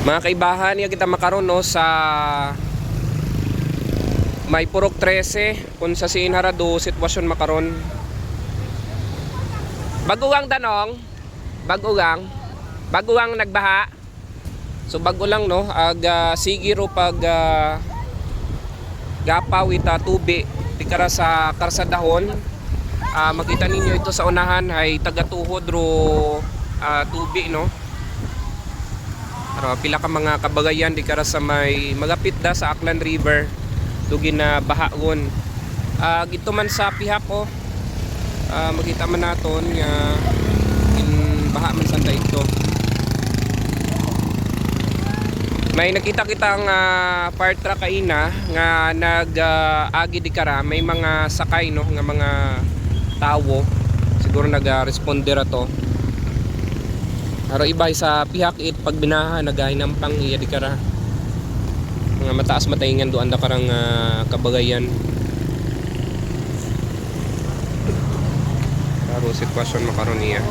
Mga kaibahan, niya kita makaroon no sa may purok 13 kung sa siin harado sitwasyon makaron. Bagugang tanong, bagugang, bagugang nagbaha. So bago lang no, ag ah, sigiro pag ah, gapaw ita tubi tikara sa karsadahon. Ah, makita ninyo ito sa unahan ay tagatuhod ro ah, tubi no. Pero pila ka mga kabagayan di kara sa may magapit da sa Aklan River dugin na bahagon. Ah gito man sa pihak ko. Ah, makita man naton nga in baha man sanda ito. May nakita kitang uh, fire truck kaina nga nag ah, agi di kara may mga sakay no nga mga tawo siguro nag-responder ato Pero iba sa pihak it pag binaha nagahinam pang iya di kara. Mga mataas mataingan doon da karang ah, kabagayan. Karo sitwasyon makaron niya.